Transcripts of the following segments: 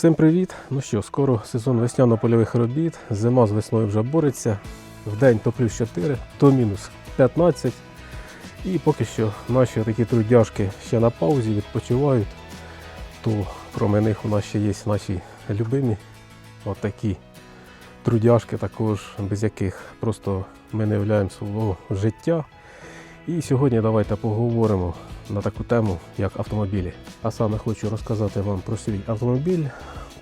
Всім привіт! Ну що, скоро сезон весняно-польових робіт. Зима з весною вже бореться. В день то плюс 4, то мінус 15. І поки що наші такі трудяшки ще на паузі відпочивають. То кроме них у нас ще є наші любимі отакі трудяшки, також без яких просто ми не являємо свого життя. І сьогодні давайте поговоримо на таку тему, як автомобілі. А саме хочу розказати вам про свій автомобіль.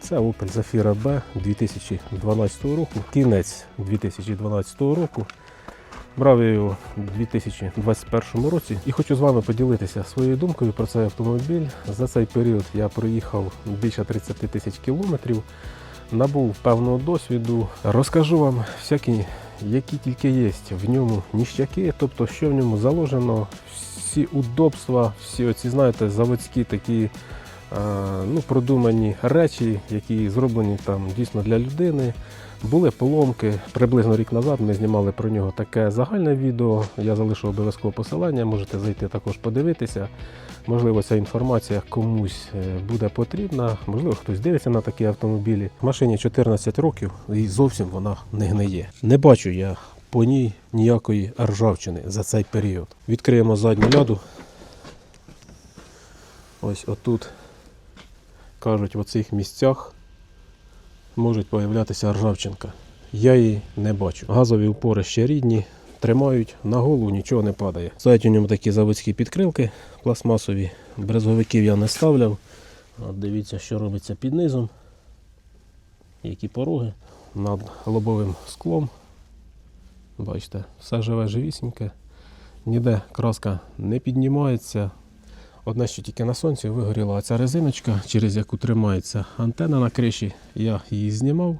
Це Opel Zafira B 2012 року, кінець 2012 року. Брав його у 2021 році і хочу з вами поділитися своєю думкою про цей автомобіль. За цей період я проїхав більше 30 тисяч кілометрів, набув певного досвіду. Розкажу вам всякі, які тільки є в ньому ніщаки, тобто що в ньому заложено, всі удобства, всі оці, знаєте, заводські такі е, ну, продумані речі, які зроблені там дійсно для людини. Були поломки. Приблизно рік назад ми знімали про нього таке загальне відео. Я залишу обов'язково посилання, можете зайти також подивитися. Можливо, ця інформація комусь е, буде потрібна, можливо, хтось дивиться на такі автомобілі. Машині 14 років і зовсім вона не гниє. Не бачу я по ній ніякої ржавчини за цей період. Відкриємо задню ляду. Ось отут кажуть, в оцих місцях можуть появлятися ржавчинка. Я її не бачу. Газові упори ще рідні, тримають, на голову нічого не падає. Стоять у ньому такі заводські підкрилки пластмасові. Брезговиків я не ставляв. От дивіться, що робиться під низом. Які пороги над лобовим склом. Бачите, все живе живісіньке. Ніде краска не піднімається. Одне, що тільки на сонці вигоріла ця резиночка, через яку тримається антенна на криші. Я її знімав,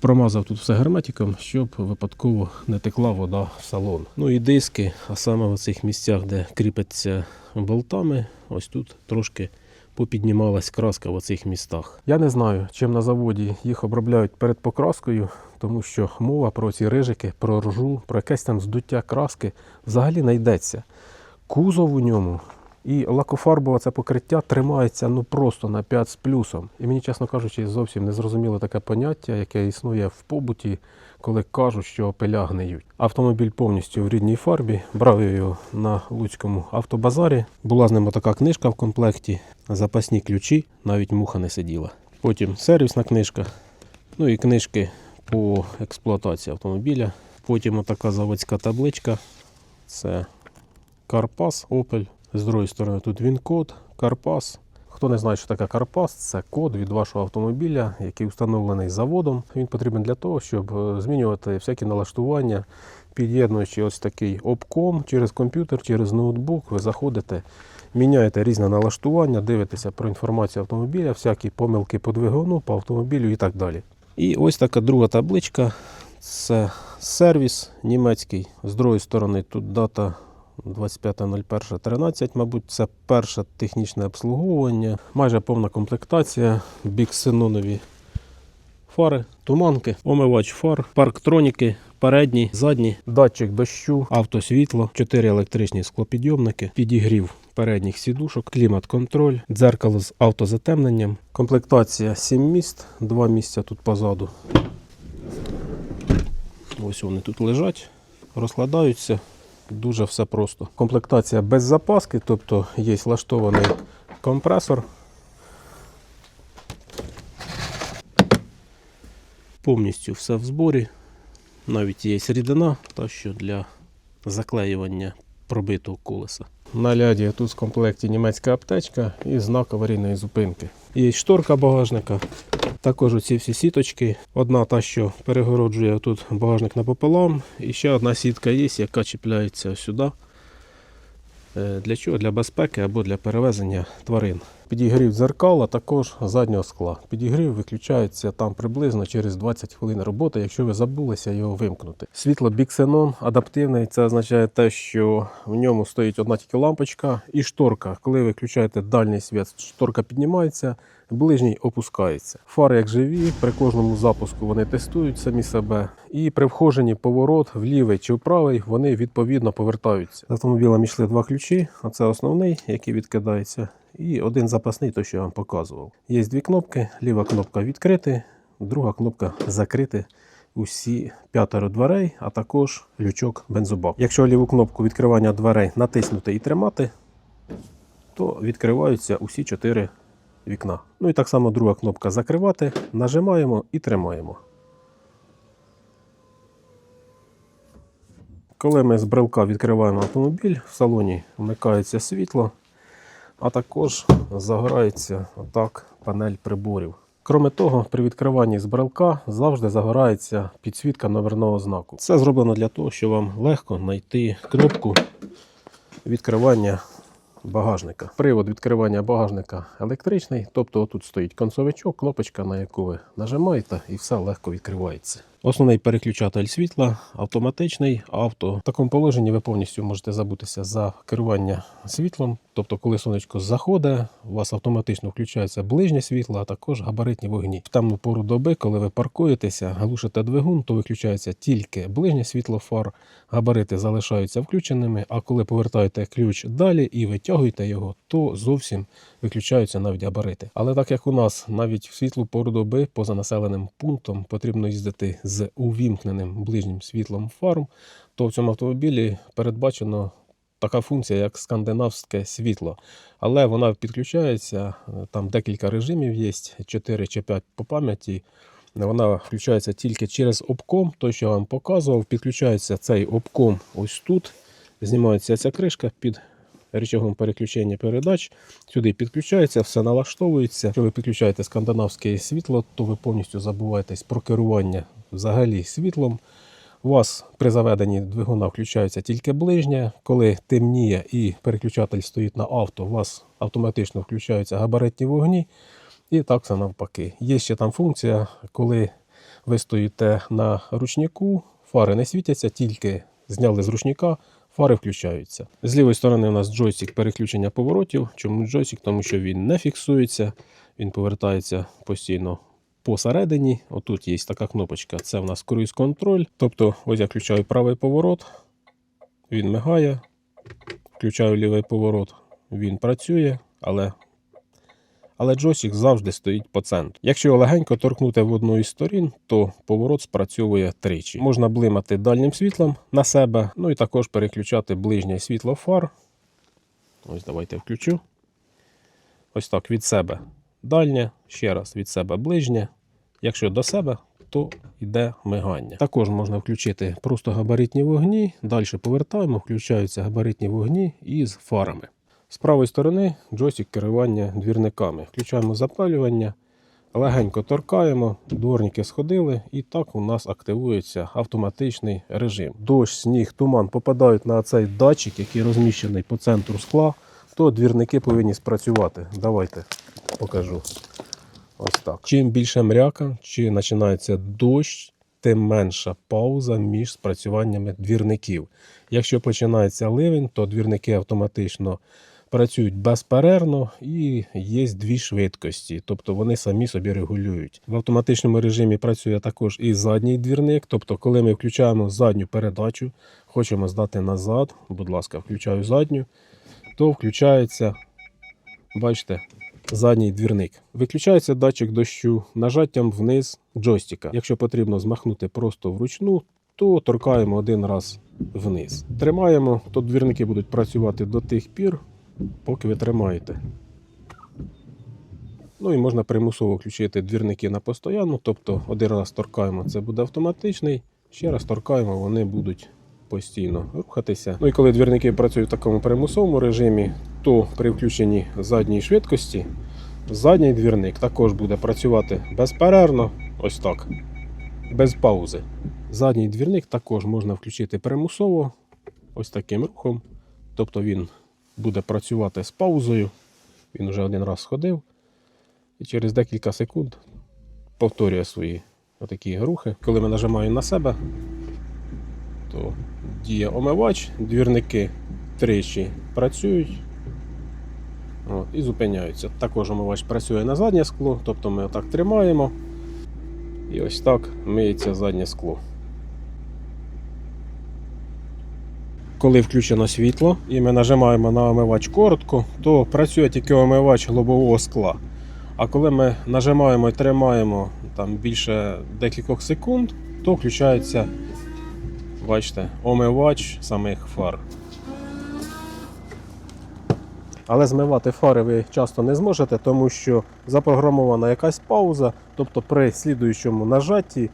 промазав тут все герметиком, щоб випадково не текла вода в салон. Ну і диски, а саме в цих місцях, де кріпиться болтами, ось тут трошки попіднімалась краска в оцих містах. Я не знаю, чим на заводі їх обробляють перед покраскою, тому що мова про ці рижики, про ржу, про якесь там здуття краски взагалі не йдеться. Кузов у ньому і лакофарбове це покриття тримається ну просто на 5 з плюсом. І мені, чесно кажучи, зовсім не зрозуміло таке поняття, яке існує в побуті, коли кажуть, що опеля гниють. Автомобіль повністю в рідній фарбі. Брав я його на Луцькому автобазарі. Була з ним така книжка в комплекті, запасні ключі, навіть муха не сиділа. Потім сервісна книжка, ну і книжки по експлуатації автомобіля. Потім отака заводська табличка. Це Карпас Opel. З другої сторони тут він код Карпас. Хто не знає, що таке Карпас, це код від вашого автомобіля, який встановлений заводом. Він потрібен для того, щоб е, змінювати всякі налаштування, під'єднуючи ось такий обком через комп'ютер, через ноутбук. Ви заходите, міняєте різне налаштування, дивитеся про інформацію автомобіля, всякі помилки по двигуну, по автомобілю і так далі. І ось така друга табличка. Це сервіс німецький. З другої сторони тут дата 25.01.13, мабуть, це перше технічне обслуговування, майже повна комплектація, біксенонові фари, туманки, омивач фар, парктроніки, передні, задні, датчик дощу, автосвітло, 4 електричні склопідйомники, підігрів передніх сідушок, клімат-контроль, дзеркало з автозатемненням, комплектація 7 міст, 2 місця тут позаду. Ось вони тут лежать, розкладаються. Дуже все просто. Комплектація без запаски, тобто є влаштований компресор. Повністю все в зборі. Навіть є рідина, та що для заклеювання пробитого колеса. На ляді тут в комплекті німецька аптечка і знак аварійної зупинки. Є шторка багажника. Також оці всі сіточки. Одна та, що перегороджує тут багажник напополам. І ще одна сітка є, яка чіпляється сюди. Е, Для чого? Для безпеки або для перевезення тварин. Підігрів дзеркал, а також заднього скла. Підігрів виключається там приблизно через 20 хвилин роботи, якщо ви забулися його вимкнути. Світло біксенон адаптивне, це означає те, що в ньому стоїть одна тільки лампочка і шторка. Коли ви включаєте дальній світ, шторка піднімається, ближній опускається. Фари як живі, при кожному запуску вони тестують самі себе. І при входженні поворот в лівий чи в правий вони відповідно повертаються. З автомобілем йшли два ключі, а це основний, який відкидається, і один запасний, той, що я вам показував. Є дві кнопки: ліва кнопка відкрити, друга кнопка закрити усі п'ятеро дверей, а також лючок бензобак. Якщо ліву кнопку відкривання дверей натиснути і тримати, то відкриваються усі чотири вікна. Ну і так само друга кнопка закривати, нажимаємо і тримаємо. Коли ми з брелка відкриваємо автомобіль, в салоні вмикається світло, а також загорається отак панель приборів. Кроме того, при відкриванні з брелка завжди загорається підсвітка номерного знаку. Це зроблено для того, щоб вам легко знайти кнопку відкривання багажника. Привод відкривання багажника електричний, тобто тут стоїть концовичок, кнопочка, на яку ви нажимаєте, і все легко відкривається. Основний переключатель світла автоматичний, авто. В такому положенні ви повністю можете забутися за керування світлом. Тобто, коли сонечко заходить, у вас автоматично включається ближнє світло, а також габаритні вогні. В темну пору доби, коли ви паркуєтеся, глушите двигун, то виключається тільки ближнє світло фар, габарити залишаються включеними. А коли повертаєте ключ далі і витягуєте його, то зовсім виключаються навіть габарити. Але так як у нас навіть в світлу пору доби поза населеним пунктом потрібно їздити з увімкненим ближнім світлом фарм, то в цьому автомобілі передбачено така функція, як скандинавське світло. Але вона підключається, там декілька режимів є, 4 чи 5 по пам'яті. Вона включається тільки через обком, той, що я вам показував, підключається цей обком ось тут. Знімається ця кришка під рычагом переключення передач. Сюди підключається, все налаштовується. Якщо ви підключаєте скандинавське світло, то ви повністю забуваєтесь про керування взагалі світлом. У вас при заведенні двигуна включається тільки ближнє. Коли темніє і переключатель стоїть на авто, у вас автоматично включаються габаритні вогні. І так все навпаки. Є ще там функція, коли ви стоїте на ручнику, фари не світяться, тільки зняли з ручника, фари включаються. З лівої сторони у нас джойстик переключення поворотів. Чому джойстик? Тому що він не фіксується, він повертається постійно посередині. Отут є така кнопочка. Це в нас круїз контроль. Тобто, ось я включаю правий поворот, він мигає, включаю лівий поворот, він працює, але але джойстик завжди стоїть по центру. Якщо його легенько торкнути в одну із сторін, то поворот спрацьовує тричі. Можна блимати дальнім світлом на себе, ну і також переключати ближнє світло фар. Ось давайте включу. Ось так від себе дальнє, ще раз від себе ближнє. Якщо до себе, то йде мигання. Також можна включити просто габаритні вогні. Далі повертаємо, включаються габаритні вогні із фарами. З правої сторони джойстик керування двірниками. Включаємо запалювання, легенько торкаємо, дворники сходили, і так у нас активується автоматичний режим. Дощ, сніг, туман попадають на цей датчик, який розміщений по центру скла, то двірники повинні спрацювати. Давайте покажу. Ось так. Чим більше мряка, чи починається дощ, тим менша пауза між спрацюваннями двірників. Якщо починається ливень, то двірники автоматично працюють безперервно і є дві швидкості, тобто вони самі собі регулюють. В автоматичному режимі працює також і задній двірник, тобто, коли ми включаємо задню передачу, хочемо здати назад, будь ласка, включаю задню, то включається, бачите, задній двірник. Виключається датчик дощу нажаттям вниз джойстика. Якщо потрібно змахнути просто вручну, то торкаємо один раз вниз. Тримаємо, то двірники будуть працювати до тих пір, поки ви тримаєте. Ну і можна примусово включити двірники на постоянну, тобто один раз торкаємо, це буде автоматичний, ще раз торкаємо, вони будуть постійно рухатися. Ну і коли двірники працюють в такому примусовому режимі, то при включенні задньої швидкості задній двірник також буде працювати безперервно, ось так, без паузи. Задній двірник також можна включити примусово, ось таким рухом. Тобто він буде працювати з паузою. Він вже один раз сходив і через декілька секунд повторює свої отакі рухи. Коли ми нажимаємо на себе, то діє омивач, двірники тричі працюють от, і зупиняються. Також омивач працює на заднє скло, тобто ми отак тримаємо. І ось так миється заднє скло. Коли включено світло і ми нажимаємо на омивач коротко, то працює тільки омивач лобового скла. А коли ми нажимаємо і тримаємо там більше декількох секунд, то включається, бачите, омивач самих фар. Але змивати фари ви часто не зможете, тому що запрограмована якась пауза, тобто при слідуючому нажатті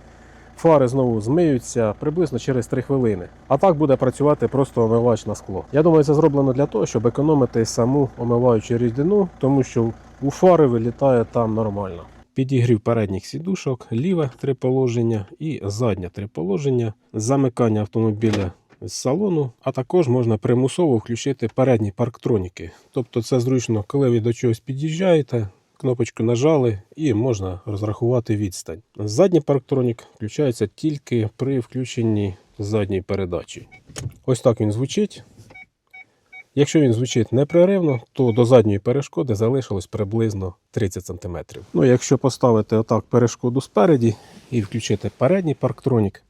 фари знову змиються приблизно через 3 хвилини. А так буде працювати просто омивач на скло. Я думаю, це зроблено для того, щоб економити саму омиваючу рідину, тому що у фари вилітає там нормально. Підігрів передніх сідушок, ліве три положення і заднє три положення, замикання автомобіля з салону, а також можна примусово включити передні парктроніки. Тобто це зручно, коли ви до чогось під'їжджаєте, кнопочку нажали і можна розрахувати відстань. Задній парктронік включається тільки при включенні задньої передачі. Ось так він звучить. Якщо він звучить непреривно, то до задньої перешкоди залишилось приблизно 30 см. Ну, якщо поставити отак перешкоду спереді і включити передній парктронік,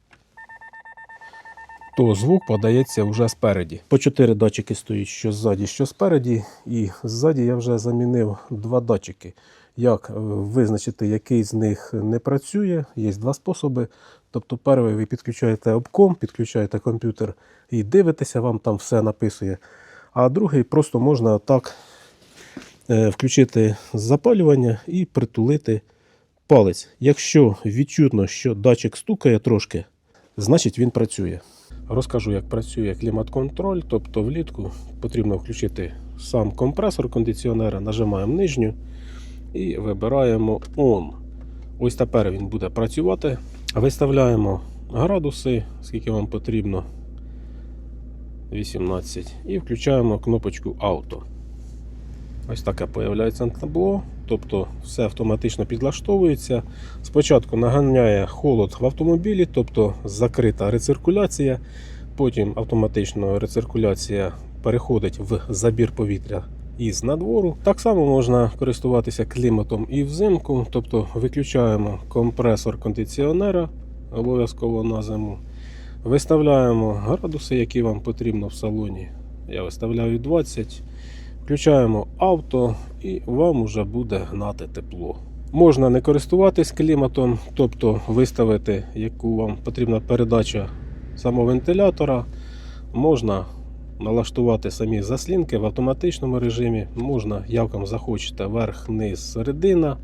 то звук подається вже спереді. По 4 датчики стоїть що ззаді, що спереді. І ззаді я вже замінив два датчики. Як е, визначити, який з них не працює, є два способи. Тобто, перший ви підключаєте обком, підключаєте комп'ютер і дивитеся, вам там все написує. А другий просто можна так е, включити запалювання і притулити палець. Якщо відчутно, що датчик стукає трошки, значить він працює. Розкажу, як працює клімат-контроль, тобто влітку потрібно включити сам компресор кондиціонера, нажимаємо нижню і вибираємо ON. Ось тепер він буде працювати. Виставляємо градуси, скільки вам потрібно. 18. І включаємо кнопочку Auto. Ось таке появляється табло, тобто все автоматично підлаштовується. Спочатку наганяє холод в автомобілі, тобто закрита рециркуляція. Потім автоматично рециркуляція переходить в забір повітря із надвору. Так само можна користуватися кліматом і взимку, тобто виключаємо компресор кондиціонера обов'язково на зиму. Виставляємо градуси, які вам потрібно в салоні. Я виставляю 20. Включаємо авто і вам вже буде гнати тепло. Можна не користуватись кліматом, тобто виставити, яку вам потрібна передача самовентилятора. Можна налаштувати самі заслінки в автоматичному режимі. Можна, як вам захочете, верх, низ, середина.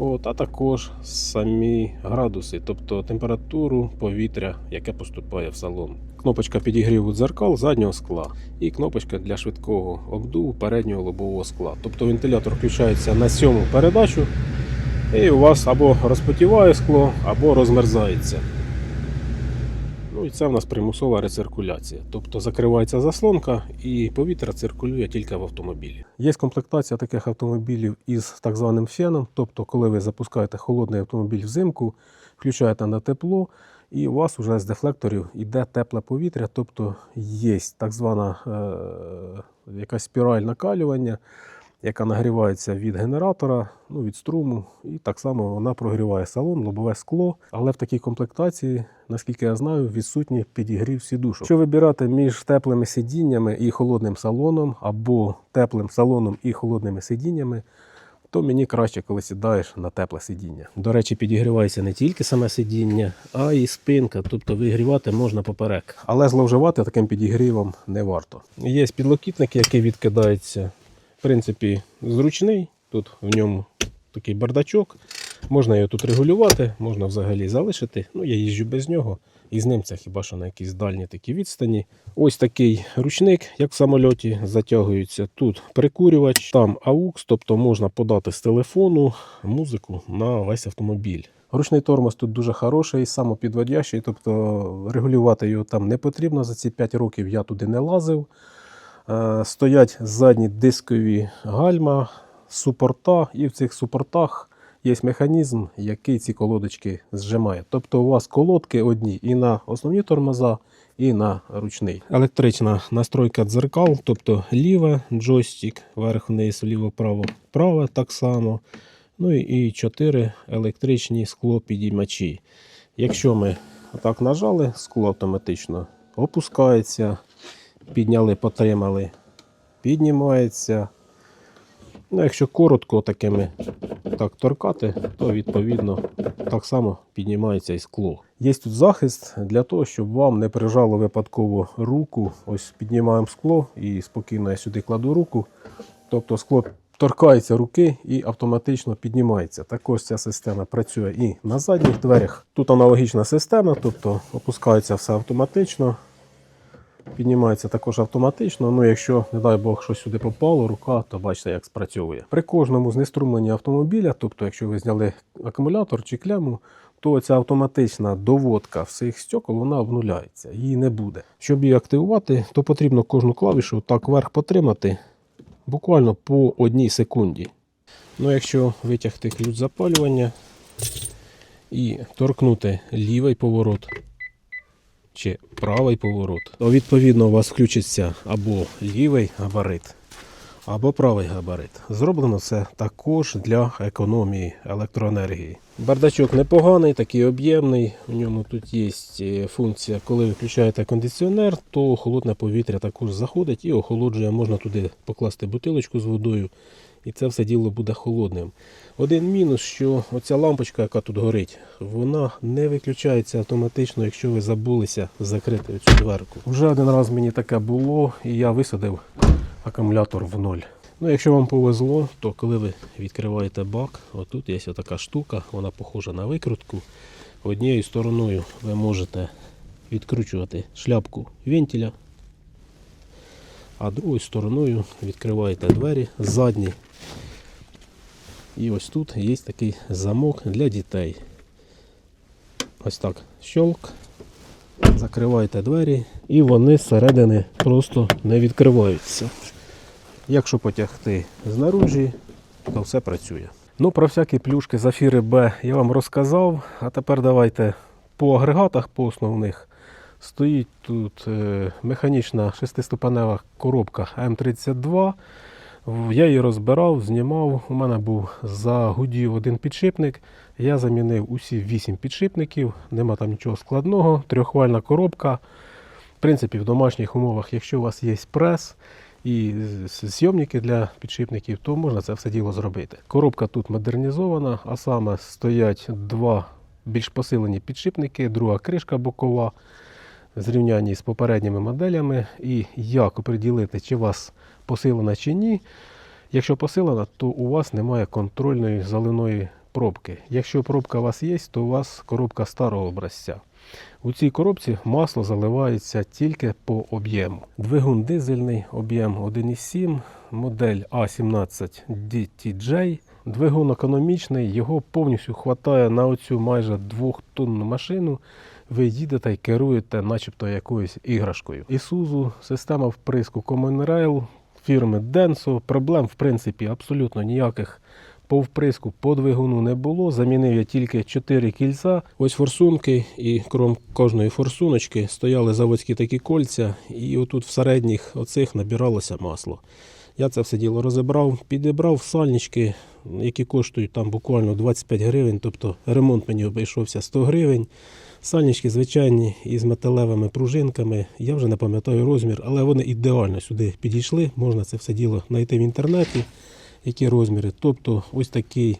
От, а також самі градуси, тобто температуру повітря, яке поступає в салон. Кнопочка підігріву дзеркал заднього скла і кнопочка для швидкого обдуву переднього лобового скла. Тобто вентилятор включається на сьому передачу, і у вас або розпотіває скло, або розмерзається. І це в нас примусова рециркуляція. Тобто закривається заслонка і повітря циркулює тільки в автомобілі. Є комплектація таких автомобілів із так званим феном. Тобто, коли ви запускаєте холодний автомобіль взимку, включаєте на тепло, і у вас вже з дефлекторів йде тепле повітря, тобто є так звана е, якась спіраль накалювання, яка нагрівається від генератора, ну, від струму, і так само вона прогріває салон, лобове скло. Але в такій комплектації, наскільки я знаю, відсутній підігрів сідушок. Що вибирати між теплими сидіннями і холодним салоном, або теплим салоном і холодними сидіннями, то мені краще, коли сідаєш на тепле сидіння. До речі, підігрівається не тільки саме сидіння, а й спинка, тобто вигрівати можна поперек. Але зловживати таким підігрівом не варто. Є підлокітник, який відкидається, в принципі, зручний. Тут в ньому такий бардачок. Можна його тут регулювати, можна взагалі залишити. Ну, я їжджу без нього. І з ним це хіба що на якісь дальні такі відстані. Ось такий ручник, як в самольоті, затягується. Тут прикурювач, там AUX, тобто можна подати з телефону музику на весь автомобіль. Ручний тормоз тут дуже хороший, самопідводящий, тобто регулювати його там не потрібно. За ці 5 років я туди не лазив. Е, Стоять задні дискові гальма, супорта, і в цих супортах є механізм, який ці колодочки зжимає. Тобто у вас колодки одні і на основні тормоза, і на ручний. Електрична настройка дзеркал, тобто ліве джойстик, вверх-вниз, вліво-право, праве так само. Ну і- 4 електричні склопідіймачі. Якщо ми так нажали, скло автоматично опускається, підняли, потримали, піднімається. Ну, якщо коротко такими так торкати, то відповідно так само піднімається і скло. Є тут захист для того, щоб вам не прижало випадково руку. Ось піднімаємо скло і спокійно я сюди кладу руку. Тобто скло торкається руки і автоматично піднімається. Також ця система працює і на задніх дверях. Тут аналогічна система, тобто опускається все автоматично. Піднімається також автоматично. Ну, якщо, не дай Бог, щось сюди попало, рука, то бачите, як спрацьовує. При кожному знеструмленні автомобіля, тобто, якщо ви зняли акумулятор чи клему, то ця автоматична доводка всіх стекол вона обнуляється, її не буде. Щоб її активувати, то потрібно кожну клавішу так вверх потримати буквально по одній секунді. Ну, якщо витягти ключ запалювання і торкнути лівий поворот чи правий поворот, то відповідно у вас включиться або лівий габарит, або правий габарит. Зроблено це також для економії електроенергії. Бардачок непоганий, такий об'ємний. У ньому тут є е, функція, коли ви включаєте кондиціонер, то холодне повітря також заходить і охолоджує. Можна туди покласти бутилочку з водою, і це все діло буде холодним. Один мінус, що оця лампочка, яка тут горить, вона не виключається автоматично, якщо ви забулися закрити цю дверку. Вже один раз мені таке було, і я висадив акумулятор в ноль. Ну, якщо вам повезло, то коли ви відкриваєте бак, отут є така штука, вона похожа на викрутку. Однією стороною ви можете відкручувати шляпку вентиля, а другою стороною відкриваєте двері задні. І ось тут є такий замок для дітей. Ось так щелк. Закриваєте двері і вони зсередини просто не відкриваються. Якщо потягти знаружі, то все працює. Ну, про всякі плюшки Зафіри Б я вам розказав. А тепер давайте по агрегатах, по основних. Стоїть тут е, механічна шестиступенева коробка М32. Я її розбирав, знімав. У мене був загудів один підшипник. Я замінив усі 8 підшипників, нема там нічого складного. Трьохвальна коробка. В принципі, в домашніх умовах, якщо у вас є прес і зйомники для підшипників, то можна це все діло зробити. Коробка тут модернізована, а саме стоять два більш посилені підшипники, друга кришка бокова в з попередніми моделями. І як оприділити, чи у вас посилена чи ні. Якщо посилена, то у вас немає контрольної заливної пробки. Якщо пробка у вас є, то у вас коробка старого образця. У цій коробці масло заливається тільки по об'єму. Двигун дизельний, об'єм 1,7, модель A17 DTJ. Двигун економічний, його повністю вистачає на оцю майже двохтонну машину. Ви їдете і керуєте, начебто якоюсь іграшкою. Ісузу, система вприску Common Rail фірми Denso. Проблем, в принципі, абсолютно ніяких по вприску по двигуну не було. Замінив я тільки 4 кільця. Ось форсунки, і крім кожної форсуночки стояли заводські такі кольця, і отут в середніх оцих набиралося масло. Я це все діло розібрав, підібрав сальнички, які коштують там буквально 25 гривень, тобто ремонт мені обійшовся 100 гривень. Сальнички звичайні із металевими пружинками. Я вже не пам'ятаю розмір, але вони ідеально сюди підійшли. Можна це все діло знайти в інтернеті, які розміри. Тобто ось такий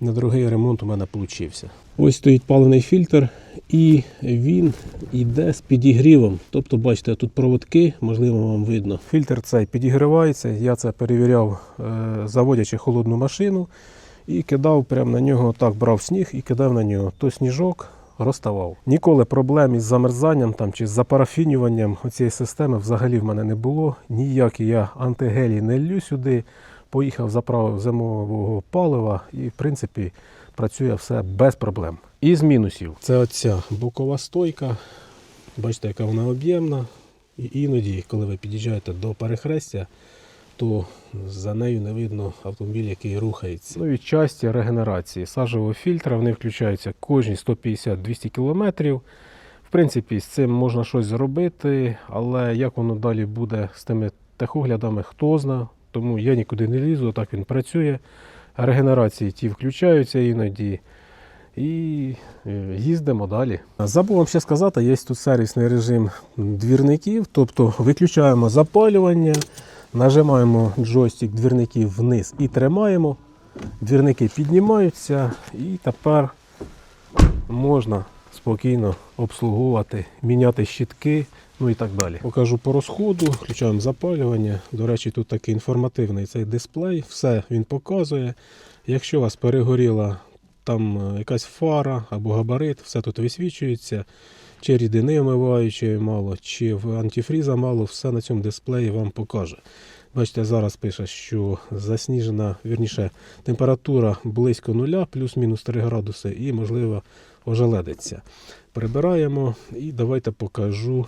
недорогий ремонт у мене вийшов. Ось стоїть паливний фільтр, і він йде з підігрівом. Тобто, бачите, тут проводки, можливо, вам видно. Фільтр цей підігрівається. Я це перевіряв, е, заводячи холодну машину, і кидав прямо на нього, так брав сніг і кидав на нього. То сніжок розставав. Ніколи проблем із замерзанням там, чи з запарафінюванням цієї системи взагалі в мене не було. Ніякі я антигелі не лью сюди. Поїхав, заправив зимового палива і, в принципі, працює все без проблем. Із мінусів це оця бокова стойка. Бачите, яка вона об'ємна. І іноді, коли ви під'їжджаєте до перехрестя, то за нею не видно автомобіль, який рухається. Ну і часті регенерації сажового фільтра вони включаються кожні 150-200 км. В принципі, з цим можна щось зробити, але як воно далі буде з тими техоглядами, хто зна. Тому я нікуди не лізу, так він працює. Регенерації ті включаються іноді. І е, їздимо далі. Забув вам ще сказати, є тут сервісний режим двірників, тобто виключаємо запалювання, нажимаємо джойстик двірників вниз і тримаємо. Двірники піднімаються і тепер можна спокійно обслуговувати, міняти щітки, ну і так далі. Покажу по розходу, включаємо запалювання. До речі, тут такий інформативний цей дисплей, все він показує. Якщо у вас перегоріла там е, якась фара або габарит, все тут висвічується. Чи рідини омиваючої мало, чи в антифріза мало, все на цьому дисплеї вам покаже. Бачите, зараз пише, що засніжена, вірніше, температура близько нуля, плюс-мінус 3 градуси, і, можливо, ожеледиться. Прибираємо і давайте покажу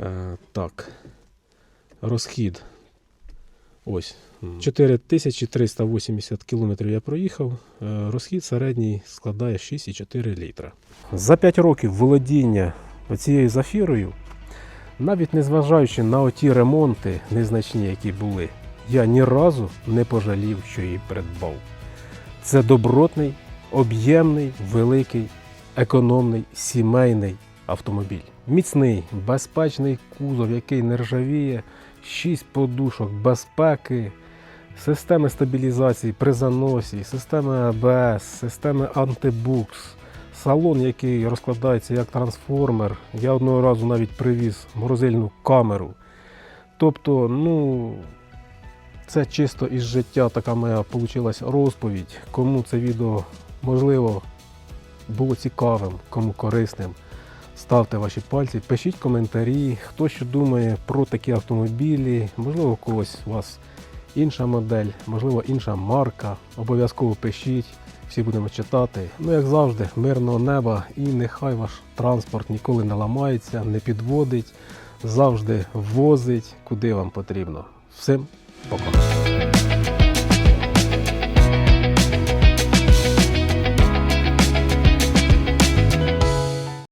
е, так. Розхід. Ось. 4380 км я проїхав. Е, Розхід середній складає 6,4 літра. За 5 років володіння цією зафірою, навіть незважаючи на оті ремонти незначні, які були, я ні разу не пожалів, що її придбав. Це добротний, об'ємний, великий, економний, сімейний автомобіль. Міцний, безпечний кузов, який не ржавіє, 6 подушок безпеки, системи стабілізації при заносі, системи АБС, системи антибукс, салон, який розкладається як трансформер. Я одного разу навіть привіз морозильну камеру. Тобто, ну, це чисто із життя така моя вийшла розповідь. Кому це відео можливо було цікавим, кому корисним. Ставте ваші пальці, пишіть коментарі, хто що думає про такі автомобілі. Можливо, у когось у вас інша модель, можливо, інша марка. Обов'язково пишіть, всі будемо читати. Ну, як завжди, мирного неба і нехай ваш транспорт ніколи не ламається, не підводить, завжди возить, куди вам потрібно. Всім пока.